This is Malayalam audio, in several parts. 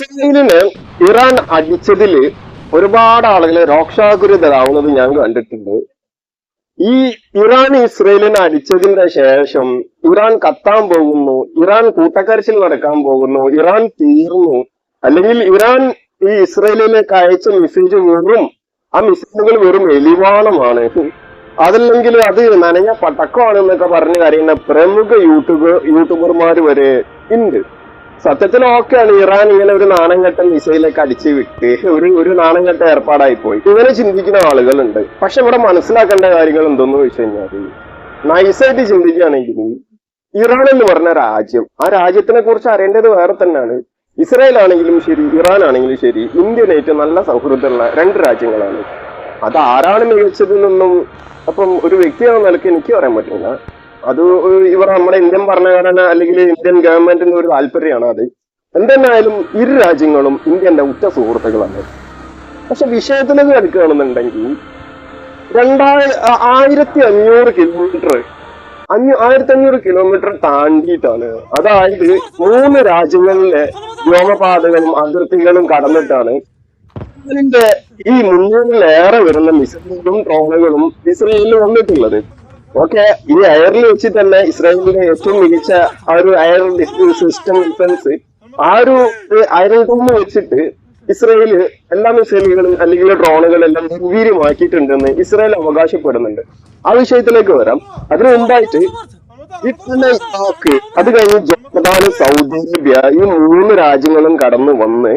ഇസ്രായേലിന് ഇറാൻ അടിച്ചതിൽ ഒരുപാട് ആളുകൾ രോക്ഷാകുരിതരാവുന്നത് ഞാൻ കണ്ടിട്ടുണ്ട്. ഈ ഇറാൻ ഇസ്രയേലിനെ അടിച്ചതിന്റെ ശേഷം ഇറാൻ കത്താൻ പോകുന്നു ഇറാൻ കൂട്ടക്കരച്ചിൽ നടക്കാൻ പോകുന്നു ഇറാൻ തീർന്നു. അല്ലെങ്കിൽ ഇറാൻ ഈ ഇസ്രയേലിലേക്ക് അയച്ച മെസ്സേജ് വെറും ആ മിസൈലുകൾ വെറും എലിവാളമാണ്. അതല്ലെങ്കിൽ അത് നനഞ്ഞ പടക്കമാണ് എന്നൊക്കെ പറഞ്ഞ് കരയുന്ന പ്രമുഖ യൂട്യൂബ് യൂട്യൂബർമാർ വരെ ഉണ്ട്. സത്യത്തിൽ ഓക്കെയാണ് ഇറാൻ ഇങ്ങനെ ഒരു നാണംകെട്ട മിസൈലൊക്കെ അടിച്ചു വിട്ട് ഒരു ഒരു നാണംകെട്ട ഏർപ്പാടായി പോയി ഇങ്ങനെ ചിന്തിക്കുന്ന ആളുകളുണ്ട്. പക്ഷെ ഇവിടെ മനസ്സിലാക്കേണ്ട കാര്യങ്ങൾ എന്തെന്ന് വെച്ച് കഴിഞ്ഞാൽ നൈസായിട്ട് ചിന്തിക്കുകയാണെങ്കിൽ ഇറാൻ എന്ന് പറഞ്ഞ രാജ്യം ആ രാജ്യത്തിനെ കുറിച്ച് അറിയേണ്ടത് വേറെ തന്നെയാണ്. ഇസ്രായേൽ ആണെങ്കിലും ശരി ഇറാൻ ആണെങ്കിലും ശരി ഇന്ത്യനായിട്ട് നല്ല സൗഹൃദമുള്ള രണ്ട് രാജ്യങ്ങളാണ്. അത് ആരാണ് മികച്ചതെന്നൊന്നും അപ്പം ഒരു വ്യക്തിയാണെന്ന നിലയ്ക്ക് എനിക്ക് പറയാൻ പറ്റില്ല. അത് ഇവർ നമ്മുടെ ഇന്ത്യൻ ഭരണഘടന അല്ലെങ്കിൽ ഇന്ത്യൻ ഗവൺമെന്റിന്റെ ഒരു താല്പര്യമാണ് അത്. എന്തെന്നായാലും ഇരു രാജ്യങ്ങളും ഇന്ത്യന്റെ ഉറ്റ സുഹൃത്തുക്കളാണ് പക്ഷെ വിഷയത്തിലേക്ക് എടുക്കുകയാണെന്നുണ്ടെങ്കിൽ രണ്ടായി ആയിരത്തി അഞ്ഞൂറ് കിലോമീറ്റർ അഞ്ഞൂ ആയിരത്തി അഞ്ഞൂറ് കിലോമീറ്റർ താണ്ടിയിട്ടാണ്. അതായത് മൂന്ന് രാജ്യങ്ങളിലെ വ്യോമപാതകളും അതിർത്തികളും കടന്നിട്ടാണ് ഇതിന്റെ ഈ മുന്നൂറിലേറെ വരുന്ന മിസൈലുകളും ഡ്രോണുകളും ഇസ്രയേലിൽ വന്നിട്ടുള്ളത്. ഓക്കെ ഈ അയറിൽ വെച്ച് തന്നെ ഇസ്രായേലിന്റെ ഏറ്റവും മികച്ച ആ ഒരു അയർ സിസ്റ്റം ഡിഫൻസ് ആ ഒരു അയറിൽ ഡോം വെച്ചിട്ട് ഇസ്രായേൽ എല്ലാ മിസൈലുകളും അല്ലെങ്കിൽ ഡ്രോണുകളെല്ലാം നിർവീര്യമാക്കിയിട്ടുണ്ടെന്ന് ഇസ്രായേൽ അവകാശപ്പെടുന്നുണ്ട്. ആ വിഷയത്തിലേക്ക് വരാം. അതിനു മുമ്പായിട്ട് അത് കഴിഞ്ഞ് ജോർദാൻ സൗദി അറേബ്യ ഈ മൂന്ന് രാജ്യങ്ങളും കടന്നു വന്ന്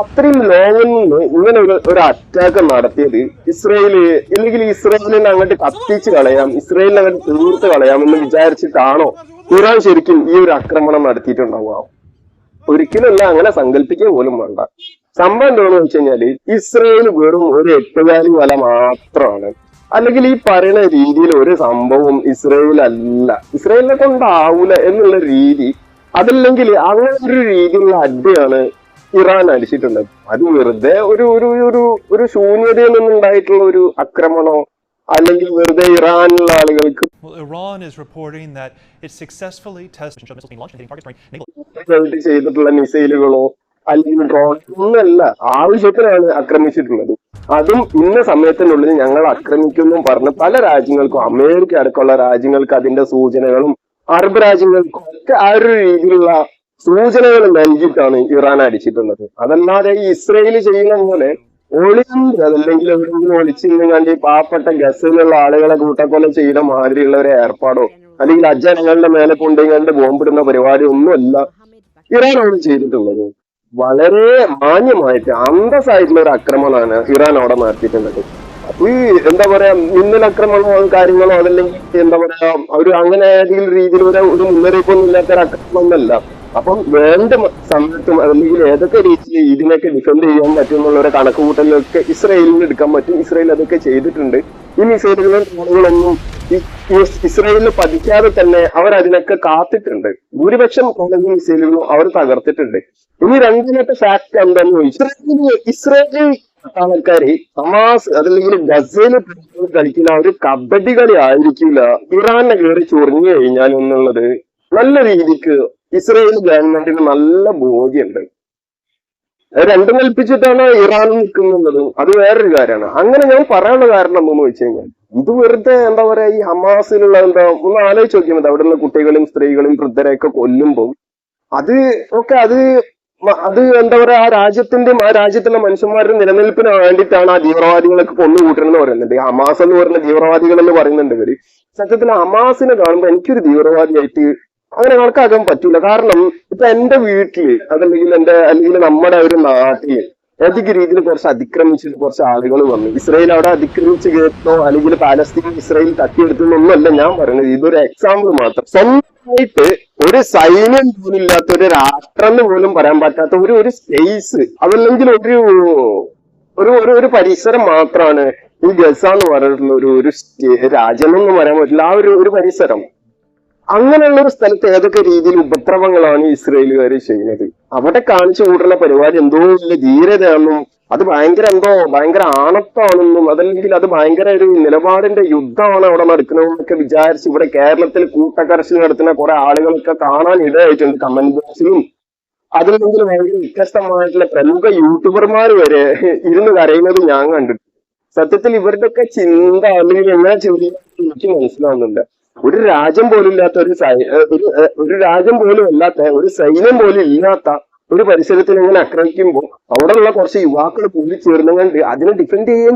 അത്രയും ലോങ്ങിൽ നിന്ന് ഇങ്ങനെ ഒരു ഒരു അറ്റാക്ക് നടത്തിയത് ഇസ്രയേൽ ഇല്ലെങ്കിൽ ഇസ്രയേലിനെ അങ്ങോട്ട് കത്തിച്ച് കളയാം ഇസ്രയേലിനെ അങ്ങോട്ട് തീർത്ത് കളയാം എന്ന് വിചാരിച്ചിട്ടാണോ ഇറാൻ ശരിക്കും ഈ ഒരു ആക്രമണം നടത്തിയിട്ടുണ്ടാവുക? ഒരിക്കലല്ല അങ്ങനെ സങ്കല്പിക്കുക പോലും വേണ്ട. സംഭവം എന്താണെന്ന് വെച്ച് കഴിഞ്ഞാൽ ഇസ്രയേൽ വെറും ഒരു എട്ടുകാലി വല മാത്രമാണ് അല്ലെങ്കിൽ ഈ പറയുന്ന രീതിയിൽ ഒരു സംഭവം ഇസ്രയേൽ അല്ല ഇസ്രയേലിനെ കൊണ്ടാവൂല എന്നുള്ള രീതി അതല്ലെങ്കിൽ അങ്ങനെ ഒരു രീതിയിലുള്ള അടിയാണ് ഇറാൻ അടിച്ചിട്ടുണ്ട്. അത് വെറുതെ ഒരു ഒരു ഒരു ഒരു ശൂന്യതയിൽ നിന്നുണ്ടായിട്ടുള്ള ഒരു ആക്രമണോ? അല്ലെങ്കിൽ വെറുതെ ഇറാനിലുള്ള ആളുകൾക്ക് ചെയ്തിട്ടുള്ള മിസൈലുകളോ അല്ലെങ്കിൽ ഡ്രോൺ ഒന്നല്ല ആവശ്യത്തിനാണ് ആക്രമിച്ചിട്ടുള്ളത്. അതും ഇന്ന സമയത്തിനുള്ളിൽ ഞങ്ങൾ ആക്രമിക്കുന്നു പറഞ്ഞ് പല രാജ്യങ്ങൾക്കും അമേരിക്ക അടക്കമുള്ള രാജ്യങ്ങൾക്ക് അതിന്റെ സൂചനകളും അറബ് രാജ്യങ്ങൾക്കും ഒക്കെ ആ ഒരു രീതിയിലുള്ള സൂചനകൾ നൽകിയിട്ടാണ് ഇറാൻ അടിച്ചിട്ടുള്ളത്. അതല്ലാതെ ഈ ഇസ്രയേൽ ചെയ്യുന്ന പോലെ ഒളിയുണ്ട് അതല്ലെങ്കിൽ എവിടെയെങ്കിലും ഒളിച്ചിരുന്ന് ഈ പാവപ്പെട്ട ഗസയിലുള്ള ആളുകളെ കൂട്ടക്കൊല ചെയ്യുന്ന മാതിരിയുള്ള ഒരു ഏർപ്പാടോ അല്ലെങ്കിൽ അജ്ജനങ്ങളുടെ മേലെ കൊണ്ടുകണ്ട് ബോംബിടുന്ന പരിപാടി ഒന്നുമല്ല ഇറാനാണ് ചെയ്തിട്ടുള്ളത്. വളരെ മാന്യമായിട്ട് അന്തസ്സായിട്ടുള്ള ഒരു ആക്രമണമാണ് ഇറാൻ അവിടെ നടത്തിയിട്ടുള്ളത്. അപ്പൊ ഈ എന്താ പറയാ മിന്നൽ ആക്രമണമോ കാര്യങ്ങളോ അതല്ലെങ്കിൽ എന്താ പറയാ ഒരു അങ്ങനെ രീതിയിൽ ഒരു മുന്നറിയിപ്പൊന്നും ഇല്ലാത്ത ഒരു ആക്രമണമൊന്നല്ല അപ്പം വേണ്ട സമയത്തും അല്ലെങ്കിൽ ഏതൊക്കെ രീതിയിൽ ഇതിനൊക്കെ ഡിഫെൻഡ് ചെയ്യാൻ പറ്റും എന്നുള്ള ഒരു കണക്കുകൂട്ടലൊക്കെ ഇസ്രായേലിന് എടുക്കാൻ പറ്റും. ഇസ്രായേൽ അതൊക്കെ ചെയ്തിട്ടുണ്ട്. ഈ മിസൈലുകളും ഡ്രോണുകളൊന്നും ഇസ്രായേലിൽ പതിക്കാതെ തന്നെ അവർ അതിനൊക്കെ കാത്തിട്ടുണ്ട്. ഭൂരിപക്ഷം കോളേജ് മിസൈലുകളും അവർ തകർത്തിട്ടുണ്ട്. ഇനി രണ്ടിനത്തെ ഫാക്ട് എന്താണെന്ന് ചോദിച്ചാൽ ഇസ്രയേലി ആൾക്കാര് ഹമാസ് അതല്ലെങ്കിൽ ഗസയിൽ കളിക്കുന്ന ഒരു കബഡി കളി ആയിരിക്കില്ല. ഇറാനെ കയറി ചൊറിഞ്ഞു കഴിഞ്ഞാൽ എന്നുള്ളത് നല്ല രീതിക്ക് ഇസ്രായേൽ ഗവൺമെന്റിന് നല്ല ബോധ്യമുണ്ട്. രണ്ടും കൽപ്പിച്ചിട്ടാണ് ഇറാൻ നിൽക്കുന്നത്. അത് വേറൊരു കാര്യമാണ്. അങ്ങനെ ഞാൻ പറയാനുള്ള കാരണം എന്താണെന്ന് വെച്ച് കഴിഞ്ഞാൽ ഇത് വെറുതെ എന്താ പറയാ ഈ ഹമാസിലുള്ള എന്താ ഒന്ന് ആലോചിച്ച് നോക്കിയാൽ മതി. നിന്ന് കുട്ടികളും സ്ത്രീകളും വൃദ്ധരെയൊക്കെ കൊല്ലുമ്പോൾ അത് ഒക്കെ അത് അത് എന്താ പറയാ ആ രാജ്യത്തിന്റെ ആ രാജ്യത്തിന്റെ മനുഷ്യന്മാരുടെ നിലനിൽപ്പിന് വേണ്ടിയിട്ടാണ് ആ തീവ്രവാദികളൊക്കെ കൊന്നുകൂട്ടണമെന്ന് പറയുന്നത് ഈ ഹമാസ് എന്ന് പറയുന്ന തീവ്രവാദികൾ എന്ന് പറയുന്നുണ്ട് ഇവർ. സത്യത്തിൽ ഹമാസിനെ കാണുമ്പോൾ എനിക്കൊരു തീവ്രവാദിയായിട്ട് അങ്ങനെ കണക്കാക്കാൻ പറ്റൂല. കാരണം ഇപ്പൊ എന്റെ വീട്ടിൽ അതല്ലെങ്കിൽ എന്റെ അല്ലെങ്കിൽ നമ്മുടെ ഒരു നാട്ടിൽ ഏതൊക്കെ രീതിയിൽ കുറച്ച് അതിക്രമിച്ചിട്ട് കുറച്ച് ആളുകൾ വന്നു. ഇസ്രയേൽ അവിടെ അതിക്രമിച്ച് കേട്ടോ അല്ലെങ്കിൽ പാലസ്തീൻ ഇസ്രായേൽ തട്ടിയെടുത്തൊന്നല്ല ഞാൻ പറയുന്നത്. ഇതൊരു എക്സാമ്പിൾ മാത്രം. സ്വന്തമായിട്ട് ഒരു സൈന്യം ഇല്ലാത്ത ഒരു രാഷ്ട്രം എന്ന് പോലും പറയാൻ പറ്റാത്ത ഒരു ഒരു സ്പേസ് അതല്ലെങ്കിൽ ഒരു ഒരു ഒരു ഒരു പരിസരം മാത്രമാണ് ഈ ഗസ എന്ന് പറഞ്ഞിട്ടുള്ള ഒരു ഒരു രാജ്യം എന്ന് പറയാൻ പറ്റില്ല. ആ ഒരു ഒരു പരിസരം. അങ്ങനെയുള്ള ഒരു സ്ഥലത്ത് ഏതൊക്കെ രീതിയിൽ ഉപദ്രവങ്ങളാണ് ഇസ്രയേലുകാർ ചെയ്യുന്നത്? അവിടെ കാണിച്ചു കൂട്ടുന്ന പരിപാടി എന്തോ വലിയ ധീരതയാണെന്നും അത് ഭയങ്കര എന്തോ ഭയങ്കര ആണത്താണെന്നും അതല്ലെങ്കിൽ അത് ഭയങ്കര ഒരു നിലപാടിന്റെ യുദ്ധമാണ് അവിടെ നടക്കുന്നതെന്നൊക്കെ വിചാരിച്ച് ഇവിടെ കേരളത്തിൽ കൂട്ടക്കരച്ചിൽ നടത്തുന്ന കുറെ ആളുകളൊക്കെ കാണാൻ ഇടയായിട്ടുണ്ട് കമന്റ് ബോക്സിലും അതിലെങ്കിൽ ഭയങ്കര വ്യത്യസ്തമായിട്ടുള്ള പ്രമുഖ യൂട്യൂബർമാർ വരെ ഇരുന്ന് കരയുന്നത് ഞാൻ കണ്ടിട്ടുണ്ട്. സത്യത്തിൽ ഇവരുടെയൊക്കെ ചിന്ത അല്ലെങ്കിൽ എങ്ങനെ ചെറിയ എനിക്ക് മനസ്സിലാവുന്നുണ്ട്. ഒരു രാജ്യം പോലില്ലാത്ത ഒരു ഒരു ഒരു രാജ്യം പോലും അല്ലാത്ത ഒരു സൈന്യം പോലും ഇല്ലാത്ത ഒരു പരിസരത്തിൽ ഇങ്ങനെ ആക്രമിക്കുമ്പോൾ അവിടെയുള്ള കുറച്ച് യുവാക്കൾ കൂടി ചേർന്നുകൊണ്ട് അതിനെ ഡിഫെൻഡ് ചെയ്യാൻ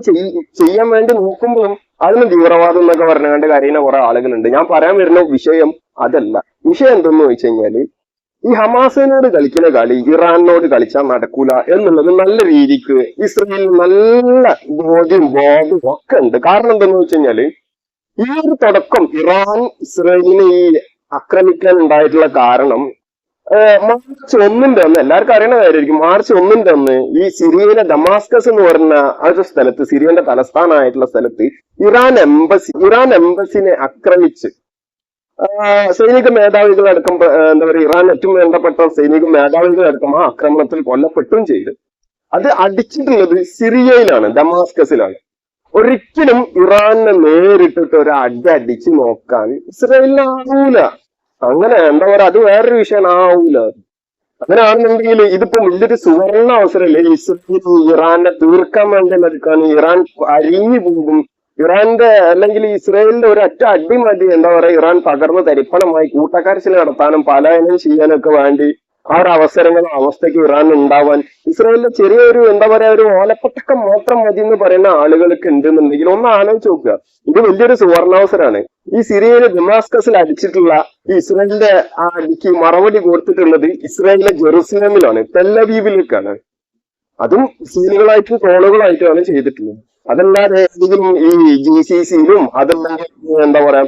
ചെയ്യാൻ വേണ്ടി നോക്കുമ്പോഴും അതിന് തീവ്രവാദം എന്നൊക്കെ പറഞ്ഞു പറഞ്ഞുകൊണ്ട് കരയുന്ന കുറെ ആളുകളുണ്ട്. ഞാൻ പറയാൻ വരുന്ന വിഷയം അതല്ല. വിഷയം എന്തെന്ന് ചോദിച്ചു കഴിഞ്ഞാൽ ഈ ഹമാസിനോട് കളിക്കുന്ന കളി ഇറാനോട് കളിച്ചാൽ നടക്കൂല എന്നുള്ളത് നല്ല രീതിക്ക് ഇസ്രയേലിന് നല്ല ബോധ്യം ബോധം ഒക്കെ ഉണ്ട്. കാരണം എന്തെന്ന് വെച്ച് കഴിഞ്ഞാൽ ഈ ഒരു തുടക്കം ഇറാൻ ഇസ്രയേലിനെ ഈ ആക്രമിക്കാൻ ഉണ്ടായിട്ടുള്ള കാരണം മാർച്ച് ഒന്നിന്റെ ഒന്ന് എല്ലാവർക്കും അറിയണ കാര്യമായിരിക്കും. മാർച്ച് ഒന്നിന്റെ ഒന്ന് ഈ സിറിയയിലെ ഡമാസ്കസ് എന്ന് പറഞ്ഞ ആ ഒരു സ്ഥലത്ത് സിറിയന്റെ തലസ്ഥാനമായിട്ടുള്ള സ്ഥലത്ത് ഇറാൻ എംബസി ഇറാൻ എംബസിനെ ആക്രമിച്ച് സൈനിക മേധാവികളടക്കം എന്താ പറയുക ഇറാൻ ഏറ്റവും വേണ്ടപ്പെട്ട സൈനിക മേധാവികളടക്കം ആ ആക്രമണത്തിൽ കൊല്ലപ്പെട്ടും ചെയ്തു. അത് അടിച്ചിട്ടുള്ളത് സിറിയയിലാണ് ഡമാസ്കസിലാണ് ഒരിക്കലും ഇറാനെ നേരിട്ടിട്ട് ഒരു അടി അടിച്ചു നോക്കാൻ ഇസ്രായേലിനാവൂല. അങ്ങനെ എന്താ പറയാ അത് വേറൊരു വിഷയം ആവൂല. അങ്ങനെ ആണെന്നുണ്ടെങ്കിൽ ഇതിപ്പോ വലിയൊരു സുവർണ അവസരമല്ലേ? ഇസ്രായേൽ ഇറാനെ തീർക്കാൻ വേണ്ടി നടക്കാൻ ഇറാൻ അരിഞ്ഞു പോകും. ഇറാന്റെ അല്ലെങ്കിൽ ഇസ്രായേലിന്റെ ഒരു ഒറ്റ അടി മതി. എന്താ പറയാ ഇറാൻ തകർന്ന് തരിപ്പണമായി. കൂട്ടക്കരച്ചിൽ നടത്താനും പലായനം ചെയ്യാനൊക്കെ വേണ്ടി ആ ഒരു അവസരങ്ങളും അവസ്ഥയ്ക്ക് ഇറാൻ ഉണ്ടാവാൻ ഇസ്രായേലിലെ ചെറിയൊരു എന്താ പറയാ ഒരു ഓലപ്പട്ടക്കം മാത്രം മതി എന്ന് പറയുന്ന ആളുകൾക്ക് ഉണ്ടെന്നുണ്ടെങ്കിൽ ഒന്ന് ആലോചിച്ച് നോക്കുക. ഇത് വലിയൊരു സുവർണാവസരമാണ്. ഈ സിറിയയിലെ ഡിമാസ്കസിൽ അടിച്ചിട്ടുള്ള ഈ ഇസ്രായേലിന്റെ ആ അടിക്ക് മറുപടി കൊടുത്തിട്ടുള്ളത് ഇസ്രായേലിലെ ജെറുസലേമിലാണ് തെല്ലവീവിലേക്കാണ് അതും സീനുകളായിട്ടും ട്രോളുകളായിട്ടുമാണ് ചെയ്തിട്ടുള്ളത്. അതല്ലാതെ ഏതെങ്കിലും ഈ ജി സി സിയിലും അതല്ലെങ്കിൽ എന്താ പറയാ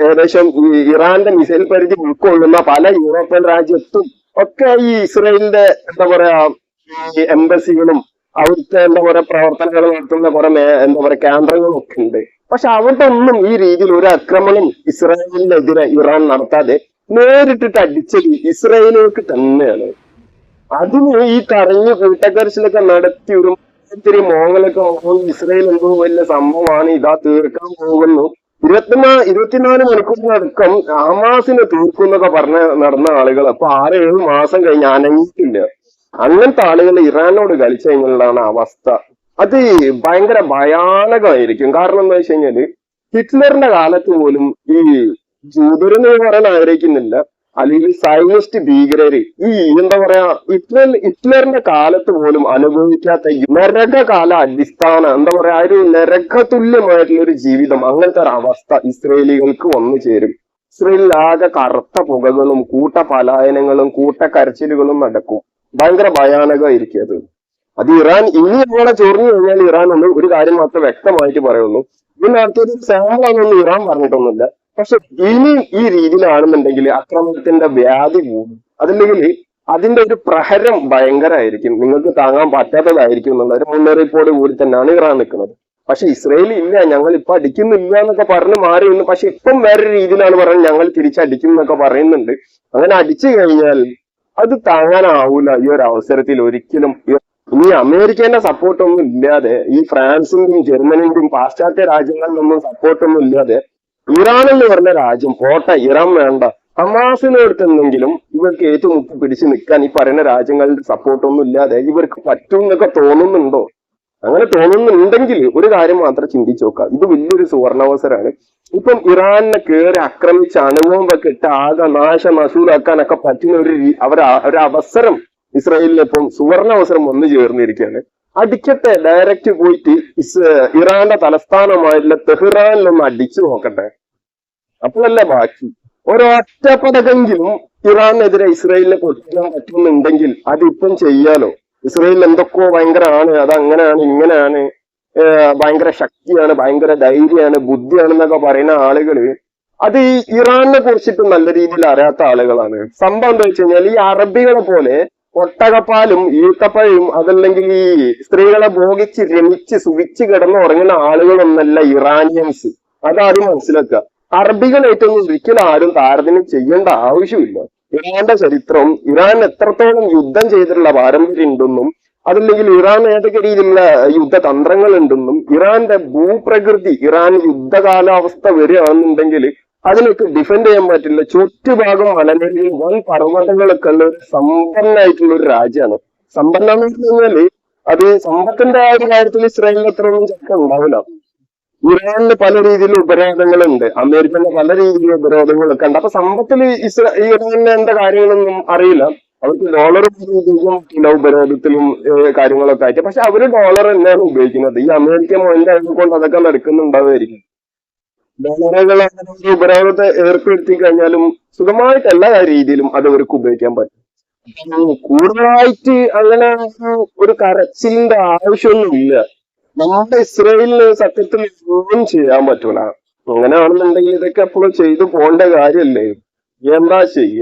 ഏകദേശം ഈ ഇറാന്റെ മിസൈൽ പരിധി ഉൾക്കൊള്ളുന്ന പല യൂറോപ്യൻ രാജ്യത്തും ഒക്കെ ഈ ഇസ്രയേലിന്റെ എന്താ പറയാ ഈ എംബസികളും അവിടുത്തെ എന്താ പറയാ പ്രവർത്തനങ്ങൾ നടത്തുന്ന കുറെ എന്താ പറയാ കേന്ദ്രങ്ങളും ഒക്കെ ഉണ്ട്. പക്ഷെ അവിടെ ഒന്നും ഈ രീതിയിൽ ഒരു ആക്രമണം ഇസ്രായേലിനെതിരെ ഇറാൻ നടത്താതെ നേരിട്ടിട്ട് അടിച്ചത് ഇസ്രായേലുകൾക്ക് തന്നെയാണ്. അതിന് ഈ തടഞ്ഞ് കൂട്ടക്കരച്ചിലൊക്കെ നടത്തി ഒരു ഇത്തിരി മോങ്ങലൊക്കെ ഇസ്രായേൽ എന്തോ വലിയ സംഭവമാണ് ഇതാ തീർക്കാൻ പോകുന്നു. ഇരുപത്തിനാ ഇരുപത്തിനാല് മണിക്കൂറിനടക്കം ഹമാസിനെ തീർക്കും എന്നൊക്കെ പറഞ്ഞ നടന്ന ആളുകൾ അപ്പൊ ആറ് ഏഴ് മാസം കഴിഞ്ഞ് അനങ്ങിയിട്ടില്ല അങ്ങനത്തെ ആളുകൾ ഇറാനോട് കളിച്ചു കഴിഞ്ഞുള്ളതാണ് അവസ്ഥ. അത് ഭയങ്കര ഭയാനകമായിരിക്കും. കാരണം എന്താ വെച്ച് കഴിഞ്ഞാൽ ഹിറ്റ്ലറിന്റെ കാലത്ത് പോലും ഈ ജൂതരെന്ന് പറയാൻ ആഗ്രഹിക്കുന്നില്ല. അല്ലെങ്കിൽ സൈനിസ്റ്റ് ഭീകരര് ഈ എന്താ പറയാ ഹിറ്റ്ലർ ഹിറ്റ്ലറിന്റെ കാലത്ത് പോലും അനുഭവിക്കാത്ത നരകകാല അടിസ്ഥാന എന്താ പറയാ ഒരു നരകതുല്യമായിട്ടുള്ള ഒരു ജീവിതം അങ്ങനത്തെ ഒരു അവസ്ഥ ഇസ്രയേലികൾക്ക് വന്നു ചേരും. ഇസ്രയേലിലാകെ കറുത്ത പുകകളും കൂട്ട പലായനങ്ങളും കൂട്ടക്കരച്ചിലുകളും നടക്കും. ഭയങ്കര ഭയാനകമായിരിക്കും അത്. അത് ഇറാൻ ഇനി അങ്ങനെ ചൊറിഞ്ഞു കഴിഞ്ഞാൽ ഇറാൻ ഒന്ന് ഒരു കാര്യം മാത്രം വ്യക്തമായിട്ട് പറയുള്ളൂ ഇതിന് അടുത്തൊരു സാമ്പിളാണെന്ന് ഇറാൻ പറഞ്ഞിട്ടൊന്നുമില്ല. പക്ഷെ ഇനി ഈ രീതിയിലാണെന്നുണ്ടെങ്കിൽ അക്രമത്തിന്റെ വ്യാധി കൂടും അതല്ലെങ്കിൽ അതിന്റെ ഒരു പ്രഹരം ഭയങ്കരമായിരിക്കും നിങ്ങൾക്ക് താങ്ങാൻ പറ്റാത്തതായിരിക്കും എന്നുള്ള ഒരു മുന്നറിയിപ്പോട് കൂടി തന്നെയാണ് ഇറാൻ നിൽക്കുന്നത്. പക്ഷെ ഇസ്രയേൽ ഇല്ല ഞങ്ങൾ ഇപ്പൊ അടിക്കുന്നില്ല എന്നൊക്കെ പറഞ്ഞ് മാറി നിന്ന് പക്ഷെ ഇപ്പം വേറെ രീതിയിലാണ് പറയുന്നത് ഞങ്ങൾ തിരിച്ചടിക്കും എന്നൊക്കെ പറയുന്നുണ്ട്. അങ്ങനെ അടിച്ചു കഴിഞ്ഞാൽ അത് താങ്ങാനാവൂല ഈ ഒരു അവസരത്തിൽ ഒരിക്കലും. ഇനി അമേരിക്കേന്റെ സപ്പോർട്ടൊന്നും ഇല്ലാതെ ഈ ഫ്രാൻസിന്റെയും ജർമ്മനിന്റെയും പാശ്ചാത്യ രാജ്യങ്ങളിലൊന്നും സപ്പോർട്ടൊന്നും ഇല്ലാതെ ഇറാൻ എന്ന് പറഞ്ഞ രാജ്യം പോട്ടെ ഇറാൻ വേണ്ട. ഹമാസിനെ എടുത്തെന്നെങ്കിലും ഇവർക്ക് ഏറ്റുമുട്ടി പിടിച്ചു നിൽക്കാൻ ഈ പറയുന്ന രാജ്യങ്ങളുടെ സപ്പോർട്ടൊന്നും ഇല്ലാതെ ഇവർക്ക് പറ്റും എന്നൊക്കെ തോന്നുന്നുണ്ടോ? അങ്ങനെ തോന്നുന്നുണ്ടെങ്കിൽ ഒരു കാര്യം മാത്രം ചിന്തിച്ചു നോക്കുക. ഇത് വലിയൊരു സുവർണാവസരമാണ്. ഇപ്പം ഇറാനെ കയറി ആക്രമിച്ച് അണുബോംബൊക്കെ ഇട്ട് ആകെ നാശ നശൂലാക്കാനൊക്കെ പറ്റുന്ന ഒരു അവർ അവസരം ഇസ്രായേലിന് ഇപ്പം സുവർണ അവസരം വന്നു ചേർന്നിരിക്കുകയാണ്. അടിക്കട്ടെ ഡയറക്റ്റ് പോയിട്ട് ഇസ് ഇറാന്റെ തലസ്ഥാനമായിട്ടുള്ള തെഹ്റാനിലൊന്ന് അടിച്ചു നോക്കട്ടെ. അപ്പോഴല്ലേ ബാക്കി. ഒരൊറ്റപ്പടക്കെങ്കിലും ഇറാനെതിരെ ഇസ്രായേലിനെ പൊട്ടിക്കാൻ പറ്റുന്നുണ്ടെങ്കിൽ അത് ഇപ്പം ചെയ്യാലോ. ഇസ്രായേൽ എന്തൊക്കെയോ ഭയങ്കരമാണ് അത് അങ്ങനെയാണ് ഇങ്ങനെയാണ് ഭയങ്കര ശക്തിയാണ് ഭയങ്കര ധൈര്യമാണ് ബുദ്ധിയാണെന്നൊക്കെ പറയുന്ന ആളുകൾ അത് ഈ ഇറാനെ കുറിച്ചിട്ട് നല്ല രീതിയിൽ അറിയാത്ത ആളുകളാണ്. സംഭവം എന്താ വെച്ച് കഴിഞ്ഞാൽ ഈ അറബികളെ പോലെ ഒട്ടകപ്പാലും ഈത്തപ്പഴയും അതല്ലെങ്കിൽ ഈ സ്ത്രീകളെ ഭോഗിച്ച് രമിച്ച് സുഖിച്ച് കിടന്ന് ഉറങ്ങുന്ന ആളുകളൊന്നല്ല ഇറാനിയൻസ്. അതാദ്യം മനസ്സിലാക്കുക. അറബികൾ അറബികളായിട്ടൊന്നും ഒരിക്കലും ആരും താരതമ്യം ചെയ്യേണ്ട ആവശ്യമില്ല. ഇറാന്റെ ചരിത്രം ഇറാൻ എത്രത്തോളം യുദ്ധം ചെയ്തിട്ടുള്ള പാരമ്പര്യം ഉണ്ടെന്നും അതല്ലെങ്കിൽ ഇറാൻ ഏതൊക്കെ രീതിയിലുള്ള യുദ്ധതന്ത്രങ്ങൾ ഉണ്ടെന്നും ഇറാന്റെ ഭൂപ്രകൃതി ഇറാൻ യുദ്ധകാലാവസ്ഥ വരികയാണെന്നുണ്ടെങ്കിൽ അതിനൊക്കെ ഡിഫെൻഡ് ചെയ്യാൻ പറ്റില്ല ചുറ്റുഭാഗം മലനിരയിൽ വൻ പർവതങ്ങളൊക്കെ ഉള്ള ഒരു സമ്പന്നായിട്ടുള്ള ഒരു രാജ്യമാണ്. സമ്പന്നം എന്ന് പറഞ്ഞാൽ അത് സമ്പത്തിന്റെ ആ ഒരു കാര്യത്തിൽ ഇസ്രായേലിന് അത്രയൊന്നും ചക്ക ഉണ്ടാവില്ല. ഇറാനിന് പല രീതിയിലുള്ള ഉപരോധങ്ങളുണ്ട്. അമേരിക്കന്റെ പല രീതിയിലുള്ള ഉപരോധങ്ങളൊക്കെ ഉണ്ട്. അപ്പൊ സമ്പത്തിൽ ഇസ്രാ ഈ ഇറാനിന് എന്താ കാര്യങ്ങളൊന്നും അറിയില്ല. അവർക്ക് ഡോളർ ഉപയോഗിക്കാൻ ഉപരോധത്തിലും കാര്യങ്ങളൊക്കെ ആയിട്ട്. പക്ഷെ അവർ ഡോളർ തന്നെയാണ് ഉപയോഗിക്കുന്നത്. ഈ അമേരിക്ക മൊയിന്റെ കൊണ്ട് അതൊക്കെ നടക്കുന്നുണ്ടാവുമായിരിക്കും. ഉപരോധത്തെ ഏർപ്പെടുത്തി കഴിഞ്ഞാലും സുഖമായിട്ട് എല്ലാ രീതിയിലും അത് അവർക്ക് ഉപയോഗിക്കാൻ പറ്റും. കൂടുതലായിട്ട് അങ്ങനെ ഒരു- കരച്ചിലിന്റെ കരച്ചിലിന്റെ ആവശ്യമൊന്നുമില്ല. നമ്മുടെ ഇസ്രയേലിന് സത്യത്തിൽ ഒന്നും ചെയ്യാൻ പറ്റൂല. അങ്ങനെയാണെന്നുണ്ടെങ്കിൽ ഇതൊക്കെ എപ്പോഴും ചെയ്തു പോകേണ്ട കാര്യമല്ലേ? എന്താ ചെയ്യുക